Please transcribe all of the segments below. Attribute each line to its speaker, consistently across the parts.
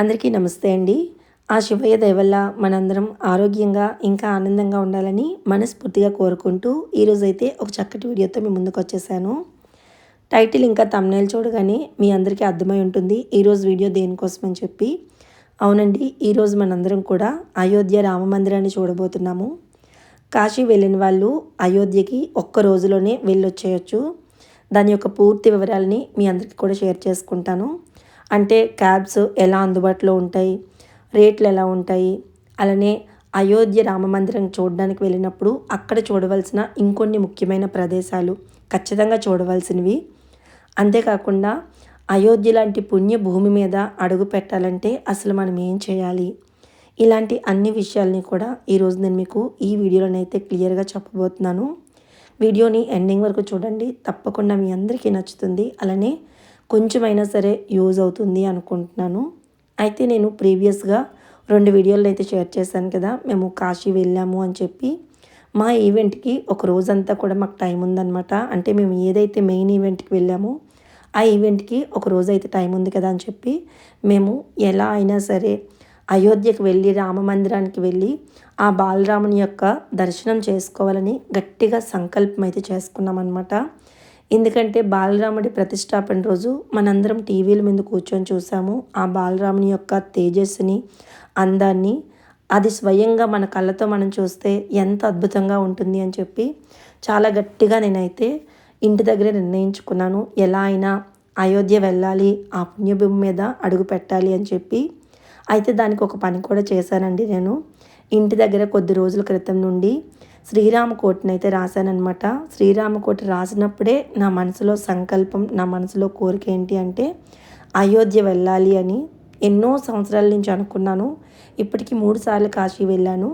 Speaker 1: అందరికీ నమస్తే అండి. ఆ శివయ్య దయవల్ల మనందరం ఆరోగ్యంగా ఇంకా ఆనందంగా ఉండాలని మనస్ఫూర్తిగా కోరుకుంటూ ఈరోజైతే ఒక చక్కటి వీడియోతో మీ ముందుకు వచ్చేసాను. టైటిల్ ఇంకా తమ్నేల్ చూడగానే మీ అందరికీ అర్థమై ఉంటుంది ఈరోజు వీడియో దేనికోసం అని చెప్పి. అవునండి ఈరోజు మనందరం కూడా అయోధ్య రామ మందిరాన్ని చూడబోతున్నాము. కాశీ వెళ్ళిన వాళ్ళు అయోధ్యకి ఒక్క రోజులోనే వెళ్ళొచ్చేయచ్చు. దాని యొక్క పూర్తి వివరాలని మీ అందరికీ కూడా షేర్ చేసుకుంటాను. అంటే క్యాబ్స్ ఎలా అందుబాటులో ఉంటాయి రేట్లు ఎలా ఉంటాయి అలానే అయోధ్య రామ మందిరం చూడడానికి వెళ్ళినప్పుడు అక్కడ చూడవలసిన ఇంకొన్ని ముఖ్యమైన ప్రదేశాలు ఖచ్చితంగా చూడవలసినవి. అంతేకాకుండా అయోధ్య లాంటి పుణ్య భూమి మీద అడుగు పెట్టాలంటే అసలు మనం ఏం చేయాలి? ఇలాంటి అన్ని విషయాల్ని కూడా ఈరోజు నేను మీకు ఈ వీడియోలోనైతే క్లియర్గా చెప్పబోతున్నాను. వీడియోని ఎండింగ్ వరకు చూడండి. తప్పకుండా మీ అందరికీ నచ్చుతుంది. అలానే కొంచెమైనా సరే యూజ్ అవుతుంది అనుకుంటున్నాను. అయితే నేను ప్రీవియస్గా రెండు వీడియోలు అయితే షేర్ చేశాను కదా మేము కాశీ వెళ్ళాము అని చెప్పి. మా ఈవెంట్కి ఒక రోజంతా కూడా మాకు టైం ఉందన్నమాట. అంటే మేము ఏదైతే మెయిన్ ఈవెంట్కి వెళ్ళామో ఆ ఈవెంట్కి ఒక రోజు అయితే టైం ఉంది కదా అని చెప్పి మేము ఎలా అయినా సరే అయోధ్యకు వెళ్ళి రామ మందిరానికి వెళ్ళి ఆ బాలరాముని యొక్క దర్శనం చేసుకోవాలని గట్టిగా సంకల్పం అయితే చేసుకున్నాం అనమాట ఎందుకంటే బాలరాముడి ప్రతిష్టాపన రోజు మనందరం టీవీల మీద కూర్చొని చూసాము. ఆ బాలరాముని యొక్క తేజస్సుని అందాన్ని అది స్వయంగా మన కళ్ళతో మనం చూస్తే ఎంత అద్భుతంగా ఉంటుంది అని చెప్పి చాలా గట్టిగా నేనైతే ఇంటి దగ్గర నిర్ణయించుకున్నాను. ఎలా అయినా అయోధ్య వెళ్ళాలి ఆ పుణ్యభూమి మీద అడుగు పెట్టాలి అని చెప్పి అయితే దానికి ఒక పని కూడా చేశానండి నేను. ఇంటి దగ్గర కొద్ది రోజుల క్రితం నుండి శ్రీరామకోటిని అయితే రాశానమాట శ్రీరామకోట రాసినప్పుడే నా మనసులో సంకల్పం నా మనసులో కోరిక ఏంటి అంటే అయోధ్య వెళ్ళాలి అని ఎన్నో సంవత్సరాల నుంచి అనుకున్నాను. ఇప్పటికీ మూడు సార్లు కాశీ వెళ్ళాను.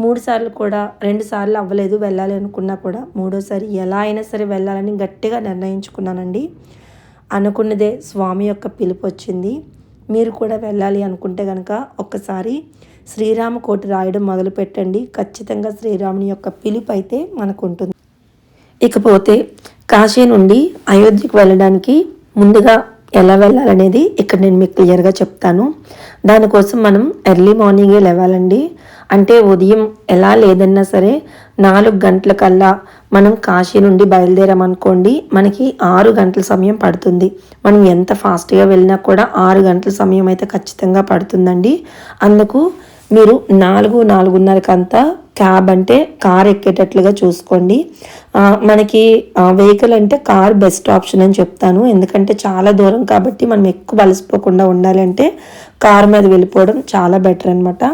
Speaker 1: మూడు సార్లు కూడా రెండు సార్లు అవ్వలేదు వెళ్ళాలి అనుకున్నా కూడా మూడోసారి ఎలా అయినా సరే వెళ్ళాలని గట్టిగా నిర్ణయించుకున్నానండి. అనుకున్నదే స్వామి యొక్క పిలుపు వచ్చింది. మీరు కూడా వెళ్ళాలి అనుకుంటే కనుక ఒక్కసారి శ్రీరామ కోటి రాయడం మొదలుపెట్టండి. ఖచ్చితంగా శ్రీరాముని యొక్క పిలుపు అయితే మనకు ఉంటుంది ఇకపోతే కాశీ నుండి అయోధ్యకు వెళ్ళడానికి ముందుగా ఎలా వెళ్ళాలనేది ఇక్కడ నేను మీకు క్లియర్గా చెప్తాను. దానికోసం మనం ఎర్లీ మార్నింగే లేవాలండి. అంటే ఉదయం ఎలా లేదన్నా సరే నాలుగు గంటల కల్లా మనం కాశీ నుండి బయలుదేరామనుకోండి మనకి ఆరు గంటల సమయం పడుతుంది. మనం ఎంత ఫాస్ట్గా వెళ్ళినా కూడా ఆరు గంటల సమయం అయితే ఖచ్చితంగా పడుతుందండి. అందుకు మీరు నాలుగు నాలుగున్నరకంతా క్యాబ్ అంటే కార్ ఎక్కేటట్లుగా చూసుకోండి. మనకి వెహికల్ అంటే కార్ బెస్ట్ ఆప్షన్ అని చెప్తాను. ఎందుకంటే చాలా దూరం కాబట్టి మనం ఎక్కువ అలసిపోకుండా ఉండాలంటే కార్ మీద వెళ్ళిపోవడం చాలా బెటర్ అనమాట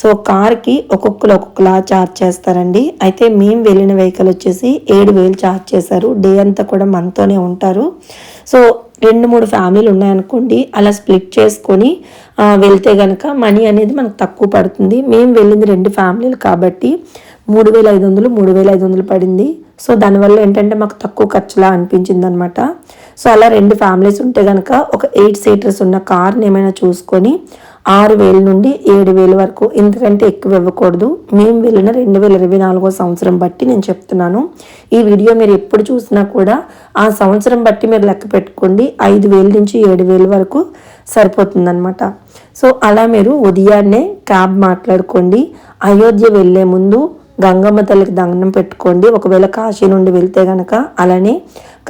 Speaker 1: సో కార్కి ఒక్కొక్కరు ఒక్కొక్కలా ఛార్జ్ చేస్తారండి. అయితే మేము వెళ్ళిన వెహికల్ వచ్చేసి ఏడు వేలు ఛార్జ్ చేశారు. డే అంతా కూడా మనతోనే ఉంటారు. సో రెండు మూడు ఫ్యామిలీలు ఉన్నాయనుకోండి. అలా స్ప్లిట్ చేసుకొని వెళ్తే కనుక మనీ అనేది మనకు తక్కువ పడుతుంది. మేము వెళ్ళింది రెండు ఫ్యామిలీలు కాబట్టి మూడు వేల ఐదు వందలు మూడు వేల ఐదు వందలు పడింది. సో దానివల్ల ఏంటంటే మాకు తక్కువ ఖర్చులా అనిపించింది అనమాట సో అలా రెండు ఫ్యామిలీస్ ఉంటే కనుక ఒక ఎయిట్ సీటర్స్ ఉన్న కార్ని ఏమైనా చూసుకొని ఆరు వేల నుండి ఏడు వేల వరకు ఇంతకంటే ఎక్కువ ఇవ్వకూడదు. మేము వెళ్ళిన రెండు వేల ఇరవై నాలుగో సంవత్సరం బట్టి నేను చెప్తున్నాను. ఈ వీడియో మీరు ఎప్పుడు చూసినా కూడా ఆ సంవత్సరం బట్టి మీరు లెక్క పెట్టుకోండి. ఐదు వేల నుంచి ఏడు వేల వరకు సరిపోతుందన్నమాట. సో అలా మీరు ఉదయాన్నే క్యాబ్ మాట్లాడుకోండి. అయోధ్య వెళ్ళే ముందు గంగమ్మ తల్లికి దండం పెట్టుకోండి. ఒకవేళ కాశీ నుండి వెళ్తే గనక అలానే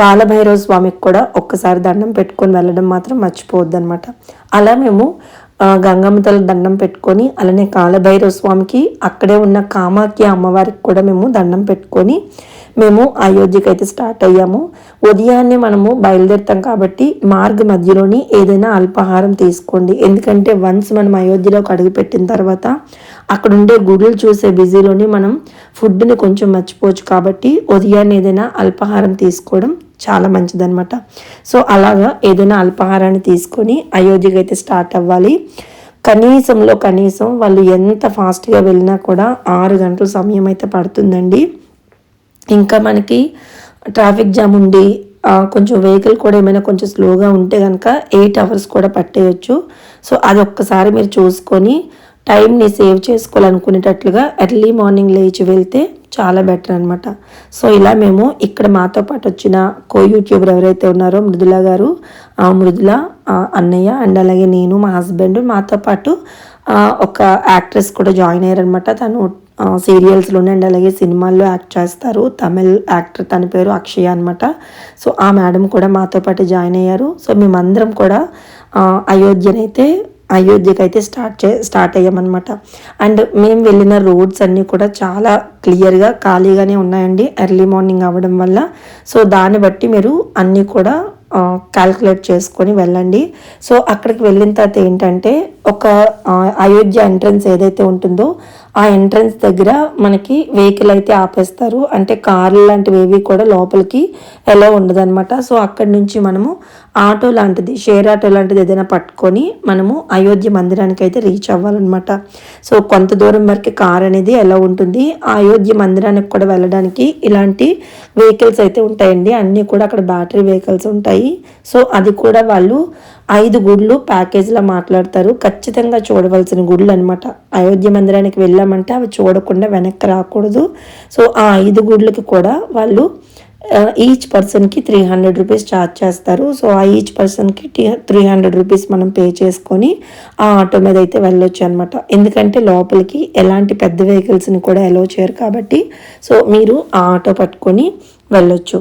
Speaker 1: కాలభైరవ స్వామికి కూడా ఒక్కసారి దండం పెట్టుకొని వెళ్ళడం మాత్రం మర్చిపోవద్దు అనమాట అలా మేము గంగమ్మ తల్లి దండం పెట్టుకొని అలానే కాలభైరవ స్వామికి అక్కడే ఉన్న కామాఖ్య అమ్మవారికి కూడా మేము దండం పెట్టుకొని మేము అయోధ్యకి అయితే స్టార్ట్ అయ్యాము. ఉదయాన్నే మనము బయలుదేరుతాం కాబట్టి మార్గ మధ్యలోని ఏదైనా అల్పాహారం తీసుకోండి. ఎందుకంటే వన్స్ మనం అయోధ్యలోకి అడుగుపెట్టిన తర్వాత అక్కడ ఉండే గుడులు చూసే బిజీలోని మనం ఫుడ్ని కొంచెం మర్చిపోవచ్చు కాబట్టి ఉదయాన్నే ఏదైనా అల్పాహారం తీసుకోవడం చాలా మంచిదనమాట సో అలాగా ఏదైనా అల్పాహారాన్ని తీసుకొని అయోధ్యకి అయితే స్టార్ట్ అవ్వాలి. కనీసంలో కనీసం వాళ్ళు ఎంత ఫాస్ట్గా వెళ్ళినా కూడా ఆరు గంటల సమయం అయితే పడుతుందండి. ఇంకా మనకి ట్రాఫిక్ జామ్ ఉండి కొంచెం వెహికల్ కూడా ఏమైనా కొంచెం స్లోగా ఉంటే కనుక ఎయిట్ అవర్స్ కూడా పట్టేయచ్చు. సో అది ఒక్కసారి మీరు చూసుకొని టైంని సేవ్ చేసుకోవాలనుకునేటట్లుగా ఎర్లీ మార్నింగ్ లేచి వెళ్తే చాలా బెటర్ అనమాట సో ఇలా మేము ఇక్కడ మాతో పాటు వచ్చిన కో యూట్యూబర్ ఎవరైతే ఉన్నారో మృదుల గారు మృదుల అన్నయ్య అండ్ అలాగే నేను మా హస్బెండ్ మాతో పాటు ఒక యాక్ట్రెస్ కూడా జాయిన్ అయ్యారనమాట తను సీరియల్స్లోనే అండ్ అలాగే సినిమాల్లో యాక్ట్ చేస్తారు. తమిళ్ యాక్టర్ తన పేరు అక్షయ అనమాట సో ఆ మేడం కూడా మాతో పాటు జాయిన్ అయ్యారు. సో మేమందరం కూడా అయోధ్యనైతే అయోధ్యకి అయితే స్టార్ట్ చే స్టార్ట్ అయ్యామన్నమాట. అండ్ మేము వెళ్ళిన రోడ్స్ అన్నీ కూడా చాలా క్లియర్గా ఖాళీగానే ఉన్నాయండి ఎర్లీ మార్నింగ్ అవ్వడం వల్ల. సో దాన్ని బట్టి మీరు అన్నీ కూడా క్యాల్కులేట్ చేసుకొని వెళ్ళండి. సో అక్కడికి వెళ్ళిన తర్వాత ఏంటంటే ఒక అయోధ్య ఎంట్రన్స్ ఏదైతే ఉంటుందో ఆ ఎంట్రన్స్ దగ్గర మనకి వెహికల్ అయితే ఆపేస్తారు. అంటే కార్లు లాంటివి ఏవి కూడా లోపలికి ఎలా ఉండదన్నమాట. సో అక్కడి నుంచి మనము ఆటో లాంటిది షేర్ ఆటో లాంటిది ఏదైనా పట్టుకొని మనము అయోధ్య మందిరానికి అయితే రీచ్ అవ్వాలన్నమాట. సో కొంత దూరం వరకు కార్ అనేది ఎలా ఉంటుంది. అయోధ్య మందిరానికి కూడా వెళ్ళడానికి ఇలాంటి వెహికల్స్ అయితే ఉంటాయండి. అన్నీ కూడా అక్కడ బ్యాటరీ వెహికల్స్ ఉంటాయి. సో అది కూడా వాళ్ళు ఐదు గుడ్లు ప్యాకేజ్లో మాట్లాడతారు. ఖచ్చితంగా చూడవలసిన గుళ్ళు అనమాట అయోధ్య మందిరానికి వెళ్ళామంటే అవి చూడకుండా వెనక్కి రాకూడదు. సో ఆ ఐదు గుడ్లకి కూడా వాళ్ళు ఈచ్ పర్సన్కి త్రీ హండ్రెడ్ రూపీస్ ఛార్జ్ చేస్తారు. సో ఆ ఈచ్ పర్సన్కి త్రీ హండ్రెడ్ రూపీస్ మనం పే చేసుకొని ఆ ఆటో మీద అయితే వెళ్ళొచ్చు అనమాట ఎందుకంటే లోపలికి ఎలాంటి పెద్ద వెహికల్స్ని కూడా అలో చేయరు కాబట్టి. సో మీరు ఆ ఆటో పట్టుకొని వెళ్ళొచ్చు.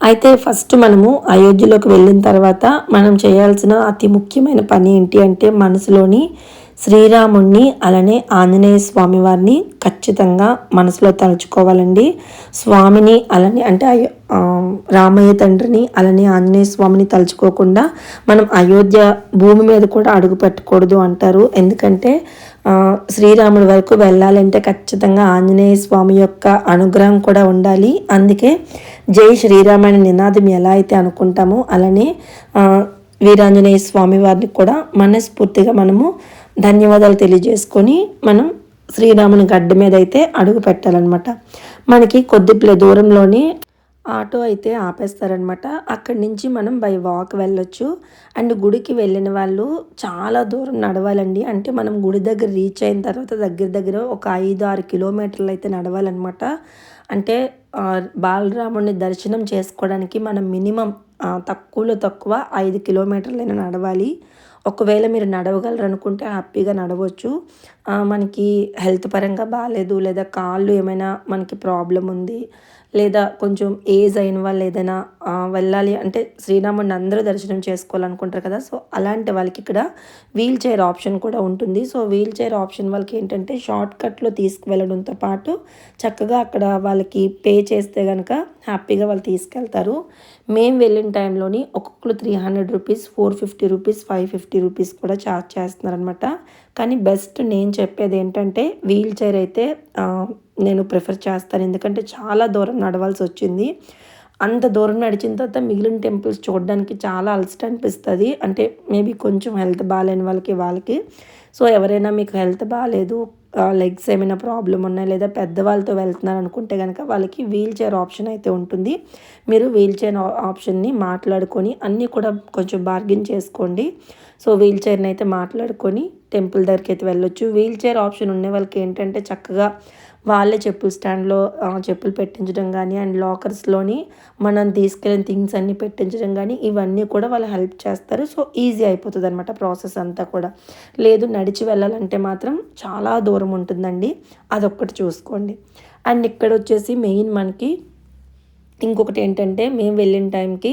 Speaker 1: అయితే ఫస్ట్ మనము అయోధ్యలోకి వెళ్ళిన తర్వాత మనం చేయాల్సిన అతి ముఖ్యమైన పని ఏంటి అంటే మనసులోని శ్రీరాముణ్ణి అలానే ఆంజనేయ స్వామి వారిని ఖచ్చితంగా మనసులో తలుచుకోవాలండి. స్వామిని అలానే అంటే రామయ్య తండ్రిని అలానే ఆంజనేయ స్వామిని తలుచుకోకుండా మనం అయోధ్య భూమి మీద కూడా అడుగు పెట్టకూడదు అంటారు. ఎందుకంటే శ్రీరాముడి వరకు వెళ్ళాలంటే ఖచ్చితంగా ఆంజనేయ స్వామి యొక్క అనుగ్రహం కూడా ఉండాలి. అందుకే జై శ్రీరామ అనే నినాదం ఎలా అయితే అనుకుంటామో అలానే వీరాంజనేయ స్వామి వారిని కూడా మనస్ఫూర్తిగా మనము ధన్యవాదాలు తెలియజేసుకొని మనం శ్రీరాముని గడ్డ మీద అయితే అడుగు పెట్టాలన్నమాట. మనకి కొద్ది దూరంలోనే ఆటో అయితే ఆపేస్తారనమాట అక్కడి నుంచి మనం బై వాక్ వెళ్ళొచ్చు. అండ్ గుడికి వెళ్ళిన వాళ్ళు చాలా దూరం నడవాలండి. అంటే మనం గుడి దగ్గర రీచ్ అయిన తర్వాత దగ్గర దగ్గర ఒక ఐదు ఆరు కిలోమీటర్లు అయితే నడవాలన్నమాట. అంటే బాలరాముడిని దర్శనం చేసుకోవడానికి మనం మినిమం తక్కువలో తక్కువ ఐదు కిలోమీటర్లైనా నడవాలి. ఒకవేళ మీరు నడవగలరు అనుకుంటే హ్యాపీగా నడవచ్చు. మనకి హెల్త్ పరంగా బాగాలేదు లేదా కాళ్ళు ఏమైనా మనకి ప్రాబ్లం ఉంది. లేదా కొంచెం ఏజ్ అయిన వాళ్ళు ఏదైనా వెళ్ళాలి అంటే శ్రీరాముడిని అందరూ దర్శనం చేసుకోవాలనుకుంటారు కదా. సో అలాంటి వాళ్ళకి ఇక్కడ వీల్ చైర్ ఆప్షన్ కూడా ఉంటుంది. సో వీల్ చైర్ ఆప్షన్ వాళ్ళకి ఏంటంటే షార్ట్ కట్లో తీసుకువెళ్ళడంతో పాటు చక్కగా అక్కడ వాళ్ళకి పే చేస్తే కనుక హ్యాపీగా వాళ్ళు తీసుకెళ్తారు. మేము వెళ్ళిన టైంలోని ఒక్కొక్కరు three hundred rupees four fifty rupees five fifty rupees కూడా ఛార్జ్ చేస్తున్నారనమాట కానీ బెస్ట్ నేను చెప్పేది ఏంటంటే వీల్ చైర్ అయితే నేను ప్రిఫర్ చేస్తాను. ఎందుకంటే చాలా దూరం నడవాల్సి వచ్చింది. అంత దూరం నడిచిన తర్వాత మిగిలిన టెంపుల్స్ చూడడానికి చాలా అలసట అనిపిస్తుంది. అంటే మేబీ కొంచెం హెల్త్ బాగాలేని వాళ్ళకి వాళ్ళకి. సో ఎవరైనా మీకు హెల్త్ బాగాలేదు లెగ్స్ ఏమైనా ప్రాబ్లం ఉన్నాయి లేదా పెద్దవాళ్ళతో వెళ్తున్నారు అనుకుంటే కనుక వాళ్ళకి వీల్ చైర్ ఆప్షన్ అయితే ఉంటుంది. మీరు వీల్ చైర్ ఆప్షన్ని మాట్లాడుకొని అన్నీ కూడా కొంచెం బార్గెన్ చేసుకోండి. సో వీల్ చైర్ని అయితే మాట్లాడుకొని టెంపుల్ దగ్గరికి అయితే వెళ్ళొచ్చు. వీల్ చైర్ ఆప్షన్ ఉండే వాళ్ళకి ఏంటంటే చక్కగా వాళ్ళే చెప్పుల స్టాండ్లో చెప్పులు పెట్టించడం కానీ అండ్ లాకర్స్లోని మనం తీసుకెళ్ళిన థింగ్స్ అన్నీ పెట్టించడం కానీ ఇవన్నీ కూడా వాళ్ళు హెల్ప్ చేస్తారు. సో ఈజీ అయిపోతుంది అనమాట ప్రాసెస్ అంతా కూడా. లేదు నడిచి వెళ్ళాలంటే మాత్రం చాలా దూరం ఉంటుందండి. అదొక్కటి చూసుకోండి. అండ్ ఇక్కడ వచ్చేసి మెయిన్ మనకి ఇంకొకటి ఏంటంటే మేము వెళ్ళిన టైంకి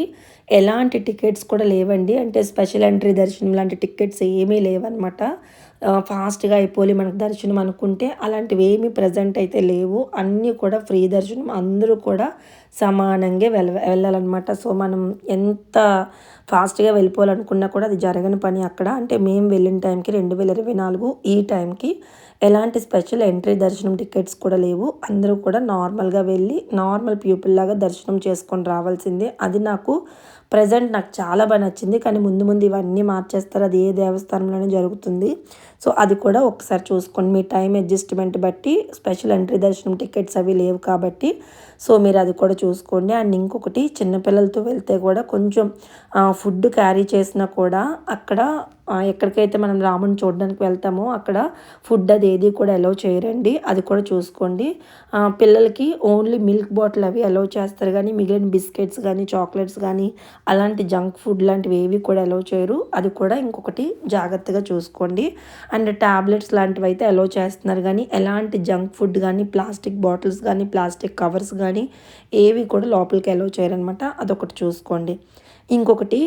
Speaker 1: ఎలాంటి టికెట్స్ కూడా లేవండి. అంటే స్పెషల్ ఎంట్రీ దర్శనం లాంటి టికెట్స్ ఏమీ లేవన్నమాట. ఫాస్ట్గా అయిపోయి మనకు దర్శనం అనుకుంటే అలాంటివి ఏమీ ప్రజెంట్ అయితే లేవు. అన్నీ కూడా ఫ్రీ దర్శనం. అందరూ కూడా సమానంగా వెళ్ళ వెళ్ళాలన్నమాట. సో మనం ఎంత ఫాస్ట్గా వెళ్ళిపోవాలనుకున్నా కూడా అది జరగని పని అక్కడ. అంటే మేము వెళ్ళిన టైంకి రెండు వేల ఇరవై నాలుగు ఈ టైంకి ఎలాంటి స్పెషల్ ఎంట్రీ దర్శనం టికెట్స్ కూడా లేవు. అందరూ కూడా నార్మల్గా వెళ్ళి నార్మల్ పీపుల్ లాగా దర్శనం చేసుకొని రావాల్సిందే. అది నాకు ప్రజెంట్ నాకు చాలా బాగా నచ్చింది. కానీ ముందు ముందు ఇవన్నీ మార్చేస్తారు. అది ఏ దేవస్థానంలోనే జరుగుతుంది. సో అది కూడా ఒకసారి చూసుకోండి మీ టైం అడ్జస్ట్మెంట్ బట్టి స్పెషల్ ఎంట్రీ దర్శనం టికెట్స్ అవి లేవు కాబట్టి సో మీరు అది కూడా చూసుకోండి. అండ్ ఇంకొకటి చిన్నపిల్లలతో వెళ్తే కూడా కొంచెం ఫుడ్ క్యారీ చేసినా కూడా అక్కడ ఎక్కడికైతే మనం రాముని చూడడానికి వెళ్తామో అక్కడ ఫుడ్ అది ఏది కూడా అలౌ చేయరండి. అది కూడా చూసుకోండి. పిల్లలకి ఓన్లీ మిల్క్ బాటిల్ అవి అలౌ చేస్తారు కానీ మిగిలిన బిస్కెట్స్ కానీ చాక్లెట్స్ కానీ అలాంటి జంక్ ఫుడ్ లాంటివి ఏవి కూడా అలౌ చేయరు. అది కూడా ఇంకొకటి జాగ్రత్తగా చూసుకోండి. అండ్ ట్యాబ్లెట్స్ లాంటివి అయితే అలో చేస్తున్నారు. కానీ ఎలాంటి జంక్ ఫుడ్ కానీ ప్లాస్టిక్ బాటిల్స్ కానీ ప్లాస్టిక్ కవర్స్ కానీ ఏవి కూడా లోపలికి అలో చేయరనమాట అదొకటి చూసుకోండి. ఇంకొకటి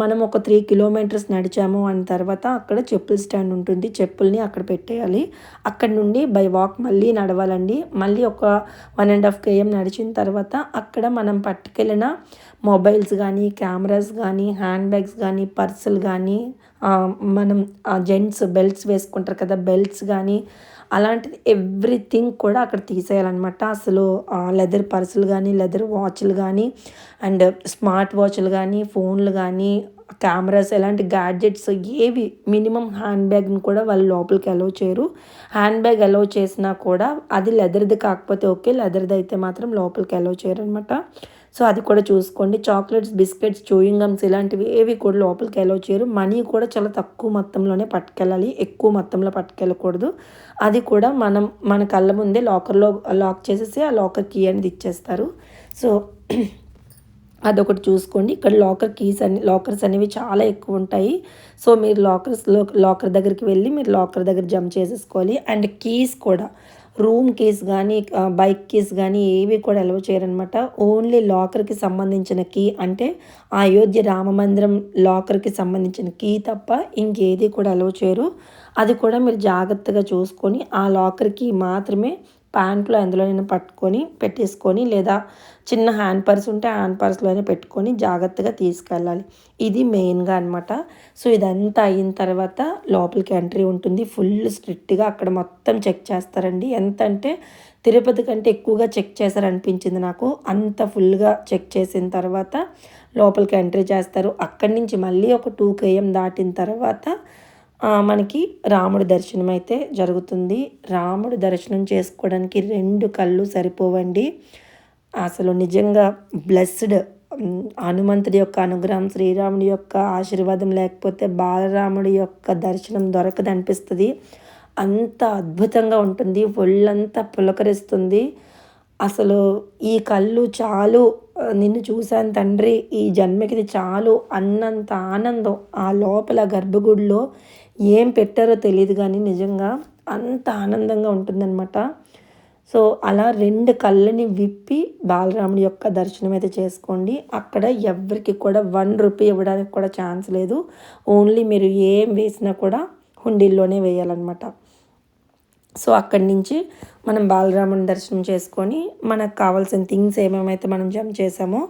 Speaker 1: మనం ఒక త్రీ కిలోమీటర్స్ నడిచాము అన్న తర్వాత అక్కడ చెప్పుల స్టాండ్ ఉంటుంది. చెప్పుల్ని అక్కడ పెట్టేయాలి. అక్కడ నుండి బై వాక్ మళ్ళీ నడవాలండి. మళ్ళీ ఒక వన్ అండ్ హాఫ్ కేఎం నడిచిన తర్వాత అక్కడ మనం పట్టుకెళ్ళిన మొబైల్స్ కానీ కెమెరాస్ కానీ హ్యాండ్ బ్యాగ్స్ కానీ పర్సులు కానీ మనం జెంట్స్ బెల్ట్స్ వేసుకుంటారు కదా బెల్ట్స్ కానీ అలాంటిది ఎవ్రీథింగ్ కూడా అక్కడ తీసేయాలన్నమాట. అసలు లెదర్ పర్సులు కానీ లెదర్ వాచ్లు కానీ అండ్ స్మార్ట్ వాచ్లు కానీ ఫోన్లు కానీ కెమెరాస్ ఎలాంటి గ్యాడ్జెట్స్ ఏవి మినిమం హ్యాండ్ బ్యాగ్ని కూడా వాళ్ళు లోపలికి అలౌ చేయరు. హ్యాండ్ బ్యాగ్ అలౌ చేసినా కూడా అది లెదర్ది కాకపోతే ఓకే లెదర్ది అయితే మాత్రం లోపలికి అలౌ చేయరు అనమాట సో అది కూడా చూసుకోండి. చాక్లెట్స్ బిస్కెట్స్ చూయింగ్ గమ్స్ ఇలాంటివి ఏవి కూడా లోపలికి అలౌ చేయరు. మనీ కూడా చాలా తక్కువ మొత్తంలోనే పట్టుకెళ్ళాలి. ఎక్కువ మొత్తంలో పట్టుకెళ్ళకూడదు. అది కూడా మనం మన కళ్ళ ముందే లాకర్లో లాక్ చేసేసి ఆ లాకర్ కీ అనేది ఇచ్చేస్తారు. సో అదొకటి చూసుకోండి. ఇక్కడ లాకర్ కీస్ అన్ని లాకర్స్ అనేవి చాలా ఎక్కువ ఉంటాయి. సో మీరు లాకర్స్ లాకర్ దగ్గరికి వెళ్ళి మీరు లాకర్ దగ్గర జంప్ చేసేసుకోవాలి. అండ్ కీస్ కూడా. రూమ్ కీస్ కానీ బైక్ కీస్ కానీ ఏవి కూడా ఎలవ చేయరనమాట. ఓన్లీ లాకర్కి సంబంధించిన కీ అంటే అయోధ్య రామ మందిరం లాకర్కి సంబంధించిన కీ తప్ప ఇంకేది కూడా ఎలవ చేయరు. అది కూడా మీరు జాగ్రత్తగా చూసుకొని ఆ లాకర్కి మాత్రమే ప్యాంట్లో ఎందులోనైనా పట్టుకొని పెట్టేసుకొని లేదా చిన్న హ్యాండ్ పర్స్ ఉంటే హ్యాండ్ పర్స్లోనే పెట్టుకొని జాగ్రత్తగా తీసుకెళ్ళాలి. ఇది మెయిన్గా అనమాట సో ఇదంతా అయిన తర్వాత లోపలికి ఎంట్రీ ఉంటుంది. ఫుల్ స్ట్రిక్ట్గా అక్కడ మొత్తం చెక్ చేస్తారండి. ఎంత అంటే తిరుపతి కంటే ఎక్కువగా చెక్ చేశారనిపించింది నాకు. అంత ఫుల్గా చెక్ చేసిన తర్వాత లోపలికి ఎంట్రీ చేస్తారు. అక్కడి నుంచి మళ్ళీ ఒక టూ కేఎం దాటిన తర్వాత మనకి రాముడి దర్శనం అయితే జరుగుతుంది. రాముడు దర్శనం చేసుకోవడానికి రెండు కళ్ళు సరిపోవండి. అసలు నిజంగా బ్లెస్డ్ హనుమంతుడి యొక్క అనుగ్రహం శ్రీరాముడి యొక్క ఆశీర్వాదం లేకపోతే బాలరాముడి యొక్క దర్శనం దొరకదు అనిపిస్తుంది అంత అద్భుతంగా ఉంటుంది. ఒళ్ళంతా పులకరిస్తుంది. అసలు ఈ కళ్ళు చాలు. నిన్ను చూశాను తండ్రి. ఈ జన్మకిది చాలు అన్నంత ఆనందం. ఆ లోపల గర్భగుడిలో ఏం పెట్టారో తెలియదు కానీ నిజంగా అంత ఆనందంగా ఉంటుందన్నమాట. సో అలా రెండు కళ్ళని విప్పి బాలరాముడి యొక్క దర్శనం అయితే చేసుకోండి. అక్కడ ఎవరికి కూడా వన్ రూపీ ఇవ్వడానికి కూడా ఛాన్స్ లేదు. ఓన్లీ మీరు ఏం వేసినా కూడా హుండీల్లోనే వేయాలన్నమాట. సో అక్కడి నుంచి మనం బాలరాముని దర్శనం చేసుకొని మనకు కావాల్సిన థింగ్స్ ఏమేమైతే మనం జంప్ చేసామో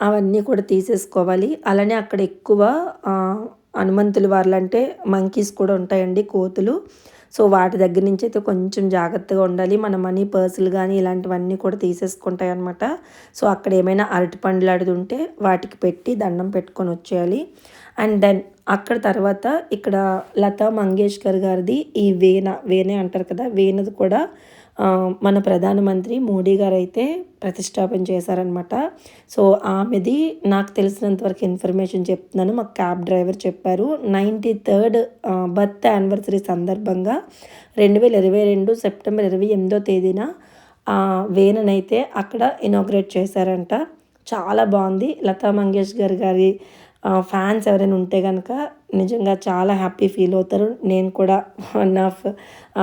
Speaker 1: అవన్నీ కూడా తీసేసుకోవాలి. అలానే అక్కడ ఎక్కువ హనుమంతులు వాళ్ళంటే మంకీస్ కూడా ఉంటాయండి కోతులు. సో వాటి దగ్గర నుంచి అయితే కొంచెం జాగ్రత్తగా ఉండాలి. మన మనీ పర్సులు కానీ ఇలాంటివన్నీ కూడా తీసేసుకుంటాయి అనమాట సో అక్కడ ఏమైనా అరటి పండ్లు అడిది ఉంటే వాటికి పెట్టి దండం పెట్టుకొని వచ్చేయాలి. అండ్ దెన్ అక్కడ తర్వాత ఇక్కడ లతా మంగేష్కర్ గారిది ఈ వేణ వేణే అంటారు కదా వేణది కూడా మన ప్రధానమంత్రి మోడీ గారు అయితే ప్రతిష్టాపన చేశారనమాట సో ఆమెది నాకు తెలిసినంత వరకు ఇన్ఫర్మేషన్ చెప్తున్నాను. మా క్యాబ్ డ్రైవర్ చెప్పారు నైంటీ థర్డ్ బర్త్ యానివర్సరీ సందర్భంగా రెండు వేల ఇరవై రెండు సెప్టెంబర్ ఇరవై ఎనిమిదో తేదీన వేననైతే అక్కడ ఇనాగ్రేట్ చేశారంట. చాలా బాగుంది. లతా మంగేష్కర్ గారి ఫ్యాన్స్ ఎవరైనా ఉంటే కనుక నిజంగా చాలా హ్యాపీ ఫీల్ అవుతారు. నేను కూడా వన్ ఆఫ్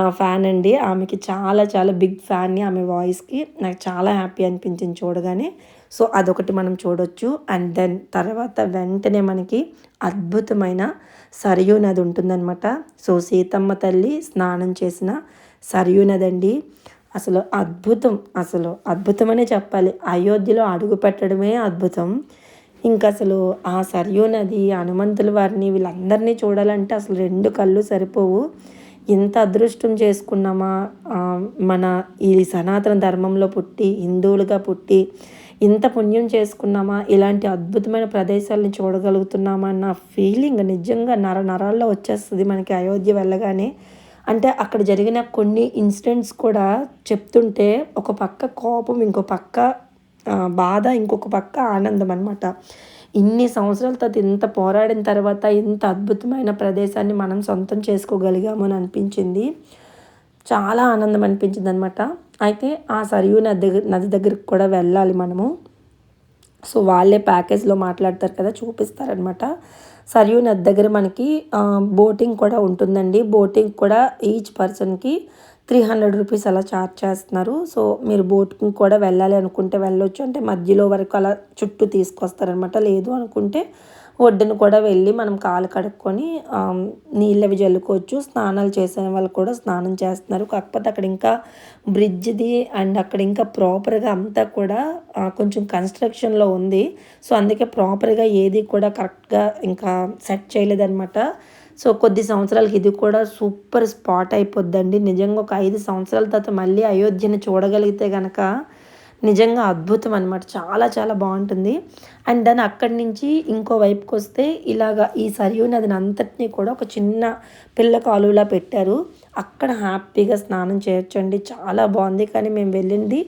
Speaker 1: ఫ్యాన్ అండి. ఆమెకి చాలా చాలా బిగ్ ఫ్యాన్ని ఆమె వాయిస్కి నాకు చాలా హ్యాపీ అనిపించింది చూడగానే. సో అదొకటి మనం చూడొచ్చు. అండ్ దెన్ తర్వాత వెంటనే మనకి అద్భుతమైన సరియూ నది ఉంటుందన్నమాట. సో సీతమ్మ తల్లి స్నానం చేసిన సరియూ నది అండి అసలు అద్భుతం. అసలు అద్భుతమనే చెప్పాలి. అయోధ్యలో అడుగు పెట్టడమే అద్భుతం. ఇంకా అసలు ఆ సరియు నది హనుమంతుల వారిని వీళ్ళందరినీ చూడాలంటే అసలు రెండు కళ్ళు సరిపోవు. ఇంత అదృష్టం చేసుకున్నామా? మన ఈ సనాతన ధర్మంలో పుట్టి హిందువులుగా పుట్టి ఇంత పుణ్యం చేసుకున్నామా? ఇలాంటి అద్భుతమైన ప్రదేశాలని చూడగలుగుతున్నామా అన్న ఫీలింగ్ నిజంగా నర నరాల్లో వచ్చేస్తుంది మనకి అయోధ్య వెళ్ళగానే. అంటే అక్కడ జరిగిన కొన్ని ఇన్సిడెంట్స్ కూడా చెప్తుంటే ఒక పక్క కోపం ఇంకో పక్క బాధ ఇంకొక పక్క ఆనందం అనమాట ఇన్ని సంవత్సరాల తర్వాత ఇంత పోరాడిన తర్వాత ఇంత అద్భుతమైన ప్రదేశాన్ని మనం సొంతం చేసుకోగలిగాము అని అనిపించింది. చాలా ఆనందం అనిపించింది అనమాట అయితే ఆ సరియు నది నది దగ్గరికి కూడా వెళ్ళాలి మనము. సో వాళ్ళే ప్యాకేజ్లో మాట్లాడతారు కదా చూపిస్తారనమాట సరియు నది దగ్గర మనకి బోటింగ్ కూడా ఉంటుందండి. బోటింగ్ కూడా ఈచ్ పర్సన్కి త్రీ హండ్రెడ్ రూపీస్ అలా ఛార్జ్ చేస్తున్నారు. సో మీరు బోట్కి కూడా వెళ్ళాలి అనుకుంటే వెళ్ళొచ్చు. అంటే మధ్యలో వరకు అలా చుట్టూ తీసుకొస్తారనమాట. లేదు అనుకుంటే ఒడ్డును కూడా వెళ్ళి మనం కాలు కడుక్కొని నీళ్ళవి జల్లుకోవచ్చు. స్నానాలు చేసే వాళ్ళు కూడా స్నానం చేస్తున్నారు. కాకపోతే అక్కడ ఇంకా బ్రిడ్జ్ది అండ్ అక్కడ ఇంకా ప్రాపర్గా అంతా కూడా కొంచెం కన్స్ట్రక్షన్లో ఉంది. సో అందుకే ప్రాపర్గా ఏది కూడా కరెక్ట్గా ఇంకా సెట్ చేయలేదన్నమాట. సో కొద్ది సంవత్సరాలకి ఇది కూడా సూపర్ స్పాట్ అయిపోద్దండి. నిజంగా ఒక ఐదు సంవత్సరాల తర్వాత మళ్ళీ అయోధ్యని చూడగలిగితే కనుక నిజంగా అద్భుతం అనమాట చాలా చాలా బాగుంటుంది. అండ్ దాని అక్కడి నుంచి ఇంకో వైపుకి వస్తే ఇలాగా ఈ సరియూ నదిని అంతటినీ కూడా ఒక చిన్న పిల్ల కాలువలా పెట్టారు. అక్కడ హ్యాపీగా స్నానం చేయొచ్చండి. చాలా బాగుంది. కానీ మేము వెళ్ళింది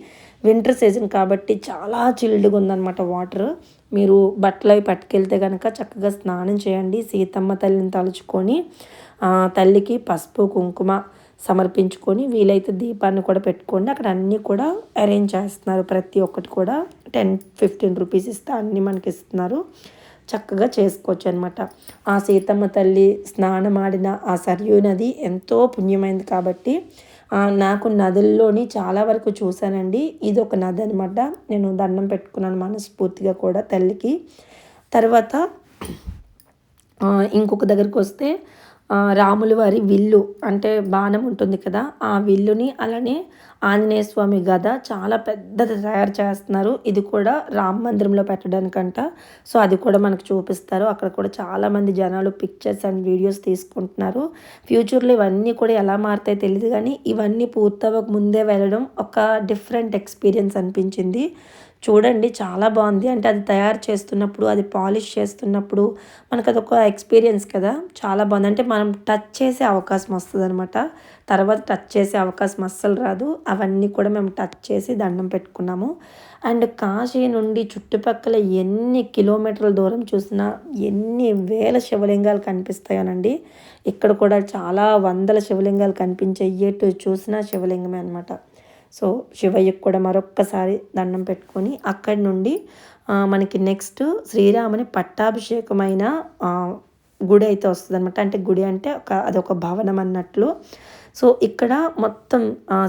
Speaker 1: వింటర్ సీజన్ కాబట్టి చాలా చిల్డ్గా ఉందన్నమాట వాటర్. మీరు బట్టలు అవి పట్టుకెళ్తే కనుక చక్కగా స్నానం చేయండి. సీతమ్మ తల్లిని తలుచుకొని తల్లికి పసుపు కుంకుమ సమర్పించుకొని వీలైతే దీపాన్ని కూడా పెట్టుకోండి. అక్కడ అన్నీ కూడా అరేంజ్ చేస్తున్నారు. ప్రతి ఒక్కటి కూడా టెన్ ఫిఫ్టీన్ రూపీస్ ఇస్తే అన్నీ మనకి ఇస్తున్నారు. చక్కగా చేసుకోవచ్చు అనమాట ఆ సీతమ్మ తల్లి స్నానం ఆడిన ఆ సరియు నది ఎంతో పుణ్యమైంది కాబట్టి నాకు నదుల్లోని చాలా వరకు చూశానండి. ఇది ఒక నది అనమాట నేను దండం పెట్టుకున్నాను మనస్ఫూర్తిగా కూడా తల్లికి. తర్వాత ఇంకొక దగ్గరికి వస్తే రాముల వారి విల్లు అంటే బాణం ఉంటుంది కదా ఆ విల్లుని అలానే ఆంజనేయ స్వామి గద చాలా పెద్దది తయారు చేస్తున్నారు. ఇది కూడా రామ మందిరంలో పెట్టడానికంట. సో అది కూడా మనకు చూపిస్తారు. అక్కడ కూడా చాలామంది జనాలు పిక్చర్స్ అండ్ వీడియోస్ తీసుకుంటున్నారు. ఫ్యూచర్లో ఇవన్నీ కూడా ఎలా మారుతాయో తెలియదు కానీ ఇవన్నీ పూర్తవక ముందే వెళ్ళడం ఒక డిఫరెంట్ ఎక్స్పీరియన్స్ అనిపించింది. చూడండి చాలా బాగుంది. అంటే అది తయారు చేస్తున్నప్పుడు అది పాలిష్ చేస్తున్నప్పుడు మనకు అదొక ఎక్స్పీరియన్స్ కదా. చాలా బాగుంది. అంటే మనం టచ్ చేసే అవకాశం వస్తుంది అనమాట తర్వాత టచ్ చేసే అవకాశం అస్సలు రాదు. అవన్నీ కూడా మేము టచ్ చేసి దండం పెట్టుకున్నాము. అండ్ కాశీ నుండి చుట్టుపక్కల ఎన్ని కిలోమీటర్ల దూరం చూసినా ఎన్ని వేల శివలింగాలు కనిపిస్తాయోనండి. ఇక్కడ కూడా చాలా వందల శివలింగాలు కనిపించే ఎటు చూసినా శివలింగమే అనమాట సో శివయ్యకు కూడా మరొక్కసారి దండం పెట్టుకొని అక్కడి నుండి మనకి నెక్స్ట్ శ్రీరాముని పట్టాభిషేకమైన గుడి అయితే వస్తుంది అనమాట అంటే గుడి అంటే ఒక అదొక భవనం అన్నట్లు. సో ఇక్కడ మొత్తం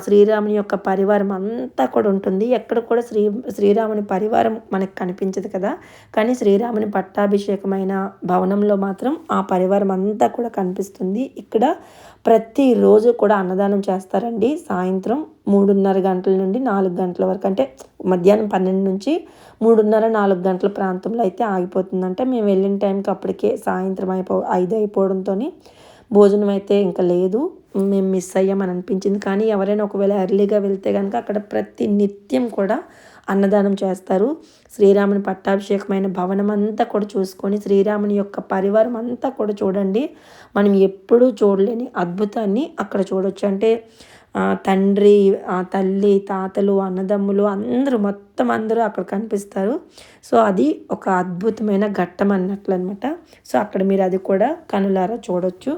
Speaker 1: శ్రీరాముని యొక్క పరివారం అంతా కూడా ఉంటుంది. ఎక్కడ కూడా శ్రీ శ్రీరాముని పరివారం మనకు కనిపించదు కదా. కానీ శ్రీరాముని పట్టాభిషేకమైన భవనంలో మాత్రం ఆ పరివారం అంతా కూడా కనిపిస్తుంది. ఇక్కడ ప్రతిరోజు కూడా అన్నదానం చేస్తారండి. సాయంత్రం మూడున్నర గంటల నుండి నాలుగు గంటల వరకు. అంటే మధ్యాహ్నం పన్నెండు నుంచి మూడున్నర నాలుగు గంటల ప్రాంతంలో అయితే ఆగిపోతుందంటే. మేము వెళ్ళిన టైంకి అప్పటికే సాయంత్రం అయిపో ఐదు అయిపోవడంతో భోజనం అయితే ఇంకా లేదు. మేము మిస్ అయ్యామని అనిపించింది కానీ ఎవరైనా ఒకవేళ ఎర్లీగా వెళ్తే కనుక అక్కడ ప్రతి నిత్యం కూడా అన్నదానం చేస్తారు. శ్రీరాముని పట్టాభిషేకమైన భవనం అంతా కూడా చూసుకొని శ్రీరాముని యొక్క పరివారం అంతా కూడా చూడండి. మనం ఎప్పుడూ చూడలేని అద్భుతాన్ని అక్కడ చూడొచ్చు. అంటే తండ్రి తల్లి తాతలు అన్నదమ్ములు అందరూ మొత్తం అందరూ అక్కడ కనిపిస్తారు. సో అది ఒక అద్భుతమైన ఘట్టం అన్నట్లు అనమాట సో అక్కడ మీరు అది కూడా కనులారా చూడొచ్చు.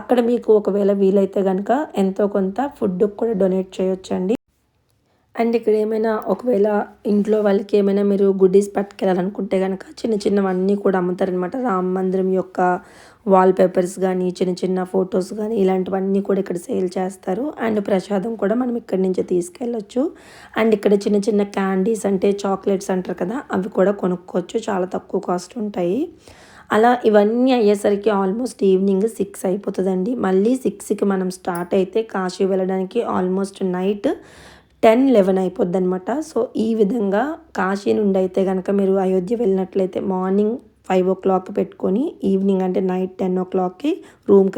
Speaker 1: అక్కడ మీకు ఒకవేళ వీలైతే కనుక ఎంతో కొంత ఫుడ్ కూడా డొనేట్ చేయొచ్చండి. అండ్ ఇక్కడ ఏమైనా ఒకవేళ ఇంట్లో వాళ్ళకి ఏమైనా మీరు గుడ్డీస్ పట్టుకెళ్ళాలనుకుంటే కనుక చిన్న చిన్నవన్నీ కూడా అమ్ముతారనమాట. రామ మందిరం యొక్క వాల్ పేపర్స్ కానీ చిన్న చిన్న ఫొటోస్ కానీ ఇలాంటివన్నీ కూడా ఇక్కడ సేల్ చేస్తారు. అండ్ ప్రసాదం కూడా మనం ఇక్కడి నుంచి తీసుకెళ్ళొచ్చు. అండ్ ఇక్కడ చిన్న చిన్న క్యాండీస్ అంటే చాక్లెట్స్ అంటారు కదా అవి కూడా కొనుక్కోవచ్చు. చాలా తక్కువ కాస్ట్ ఉంటాయి. అలా ఇవన్నీ అయ్యేసరికి ఆల్మోస్ట్ ఈవినింగ్ సిక్స్ అయిపోతుందండి. మళ్ళీ సిక్స్కి మనం స్టార్ట్ అయితే కాశీ వెళ్ళడానికి ఆల్మోస్ట్ నైట్ టెన్ లెవెన్ అయిపోద్ది అనమాట సో ఈ విధంగా కాశీ నుండి అయితే కనుక మీరు అయోధ్య వెళ్ళినట్లయితే మార్నింగ్ ఫైవ్ ఓ క్లాక్ పెట్టుకొని ఈవినింగ్ అంటే నైట్ టెన్ ఓ క్లాక్కి రూమ్కి